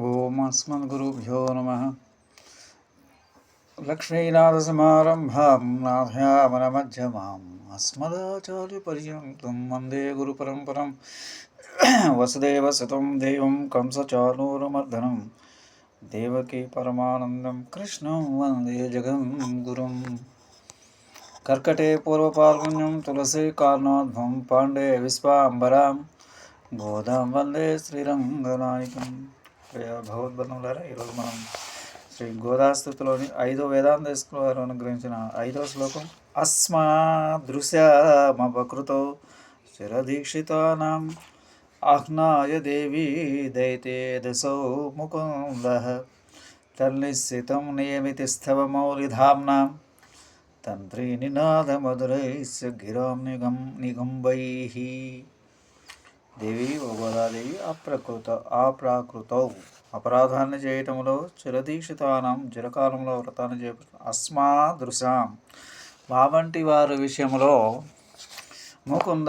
ఓం అస్మద్గురుభ్యో నమ. లక్ష్మీనాథసమారంభాం నాథయామనమధ్యమాం అస్మదాచార్యపర్యంతం వందే గురుపరంపరం. వసుదేవసుతం దేవం కంసచానూరమర్దనం. దేవకీ పరమానందం కృష్ణం వందే జగం గురుం కర్కటే పూర్వపాల్గుణ్యం తులసి కార్ణోద్భం పాండే విశ్వాంబరాం. గోదాం వందే శ్రీరంగనాయకం. భగవద్బంధువులారా ఈరోజు మనం శ్రీ గోదాస్థితిలోని ఐదో వేదాంత స్కూల్ వారు అనుగ్రహించిన ఐదో శ్లోకం అస్మా అస్మాదృశ్యమపకృతో శిరదీక్షితానాం ఆహ్నాయ దేవీ దైతే దశౌ ముకుంద తల్నిశ్చితం నియమితి స్థవ మౌలిధామ్నాం తంత్రి నినాదమధురైస్య గిరాం నిగం నిగంబైః. దేవి ఓ గోదాదేవి అప్రకృత అప్రాకృతౌ. అపరాధాన్ని చేయటంలో చిరదీక్షితానం చిరకాలంలో వ్రతాన్ని చేయ అస్మా దృశాం వారి విషయంలో ముకుంద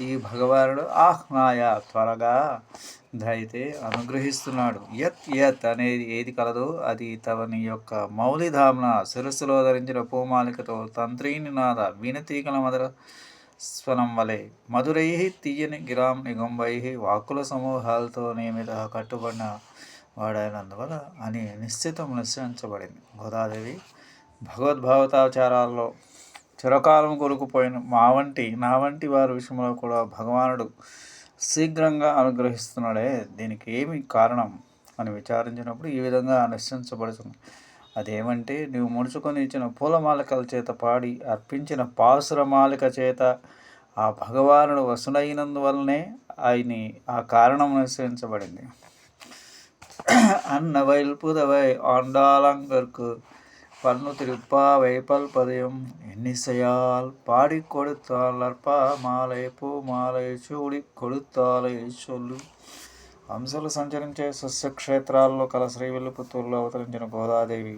ఈ భగవానుడు ఆహ్నాయ త్వరగా దైతే అనుగ్రహిస్తున్నాడు. యత్ యత్ అనేది ఏది కలదో? అది తవని యొక్క మౌలిధామ్న శిరస్సులో ధరించిన పూమాలికతో తంత్రీనినాద వినతీకల మధుర స్వనం వలె మధురై తీయని గిరాం నిగంబై వాక్కుల సమూహాలతో నియమిత కట్టుబడిన వాడైనందువల్ల అని నిశ్చితం నిశ్చయించబడింది. గోదాదేవి భగవద్భావతాచారాల్లో చిరకాలం కొరుకుపోయిన మా వంటి నా వంటి వారి విషయంలో కూడా భగవానుడు శీఘ్రంగా అనుగ్రహిస్తున్నాడే. దీనికి ఏమి కారణం అని విచారించినప్పుడు ఈ విధంగా నిశ్చయించబడుతుంది. అదేమంటే నీవు ముడుచుకొని ఇచ్చిన పూలమాలికల చేత పాడి అర్పించిన పాసురమాలిక చేత ఆ భగవానుడు వసునైనందువల్లనే ఆయన ఆ కారణం నిశ్చయించబడింది அன்னவயல் புதவை ஆண்டாளங்கற்கு பன்னு திருப்பாவை பல்பதயம் எண்ணிசையால் பாடி கொடுத்தால் அற்பா మాలై పూ మాలై చూడి కొడుతాలై చొల్లు హంసలు సంచరించే సస్యక్షేత్రాల్లో కల శ్రీవిల్లుపుత్తూరులో అవతరించిన గోదాదేవి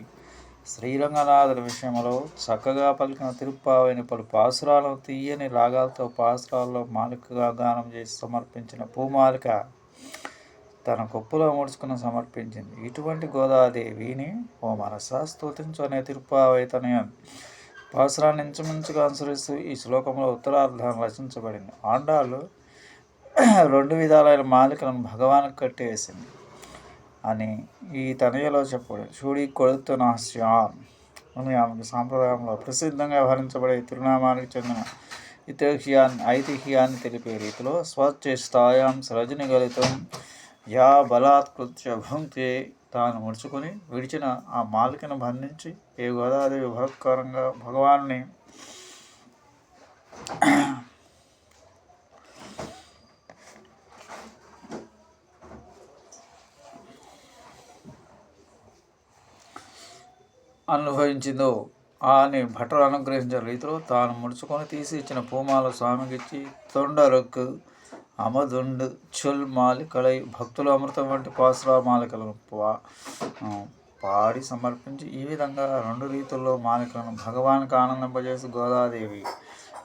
శ్రీరంగనాథుల విషయంలో చక్కగా పలికిన తిరుప్పావైన పలు పాసురాలను తీయని రాగాలతో పాసురాల్లో మాలికగా గానం చేసి సమర్పించిన పూమాలిక తన కొప్పులో ముడుచుకుని సమర్పించింది. ఇటువంటి గోదాదేవిని ఓ మనస స్తోతించు అనే తిరుప్పావైతనయం పాసురాన్ని ఇంచుమించుగా అనుసరిస్తూ ఈ శ్లోకంలో ఉత్తరార్ధం రచించబడింది. ఆండాళ్ళు రెండు విధాలైన మాలికలను భగవాన్ కట్టేసింది అని ఈ తనయలో చెప్పాడు చూడి కొడుతున్న శ్యామ్ అని ఆమెకు సాంప్రదాయంలో ప్రసిద్ధంగా వ్యవహరించబడే తిరునామానికి చెందిన ఇతేహియాన్ ఐతిహ్యాన్ని తెలిపే రీతిలో స్వచ్ఛస్థాయాం సృజని గలితం యా బలాత్కృత్య భుంక్తే తాను ముడుచుకొని విడిచిన ఆ మాలికను బంధించి ఏ గోదాదేవి భగత్కరంగా భగవాన్ని అనుభవించిందో అని భటులు అనుగ్రహించిన రీతిలో తాను ముడుచుకొని తీసి ఇచ్చిన పూమాల స్వామికిచ్చి తొండరకు అమదుండు చుల్ మాలికలై భక్తుల అమృతం వంటి పాసురా మాలికలను పా పాడి సమర్పించి ఈ విధంగా రెండు రీతుల్లో మాలికలను భగవానికి ఆనందింపజేసి గోదాదేవి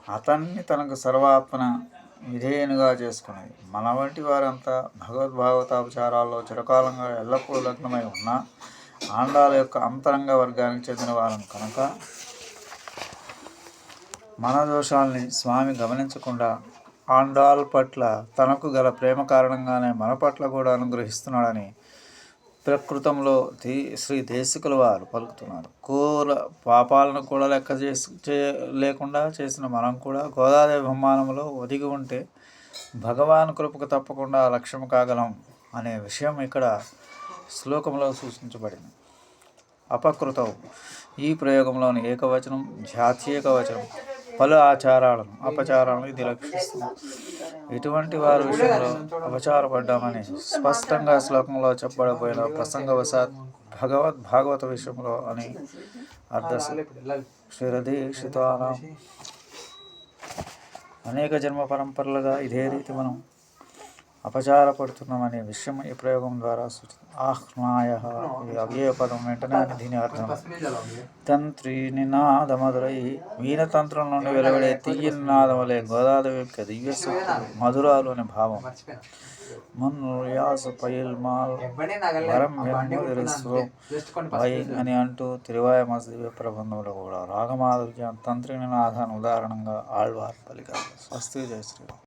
అతన్ని తనకు సర్వాత్మన విధేయునిగా చేసుకునేది మన వంటి వారంతా భగవద్భాగవతాపచారాల్లో చిరకాలంగా ఎల్లప్పుడూ లగ్నమై ఉన్న ఆండాల యొక్క అంతరంగ వర్గానికి చెందిన వారం కనుక మన దోషాల్ని స్వామి గమనించకుండా ఆండాల్ పట్ల తనకు గల ప్రేమ కారణంగానే మన పట్ల కూడా అనుగ్రహిస్తున్నాడని ప్రకృతంలో శ్రీ దేశికుల వారు పలుకుతున్నారు. కూర పాపాలను కూడా లెక్క చేసి చే లేకుండా చేసిన మనం కూడా గోదాదేవి బహుమానంలో ఒదిగి ఉంటే భగవాన్ కృపకు తప్పకుండా లక్ష్యం కాగలం అనే విషయం ఇక్కడ శ్లోకంలో సూచించబడింది. అపకృతం ఈ ప్రయోగంలోని ఏకవచనం జాతీయకవచనం పలు ఆచారాలను అపచారాలను ఇది లక్షిస్తుంది. ఇటువంటి వారి విషయంలో అపచారపడ్డామని స్పష్టంగా శ్లోకంలో చెప్పబడిపోయిన ప్రసంగవశాత్ భగవద్ భాగవత విషయంలో అని అర్ధ శిరదీక్షితాన అనేక జన్మ పరంపరలుగా ఇదే రీతి మనం అపచారపడుతున్నామనే విషయం ఈ ప్రయోగం ద్వారా సూచి ఆహ్నాయ ఈ అవ్యయ పదం వెంటనే అని దీని అర్థం. తంత్రి నినాదమధురై వీణతంత్రం నుండి వెలువడే తీయ నినాదములే గోదాదేవి యొక్క దివ్య మధురాలు అనే భావం. మన్ను పైల్ మాల్ వరం వై అని అంటూ తిరువాయ మసదివ్య ప్రబంధంలో కూడా రాగమాధుర్యం తంత్రి నినాదాన్ని ఉదాహరణంగా ఆళ్వార్ పలికారు. స్వస్తి జయ శ్రీరామ్.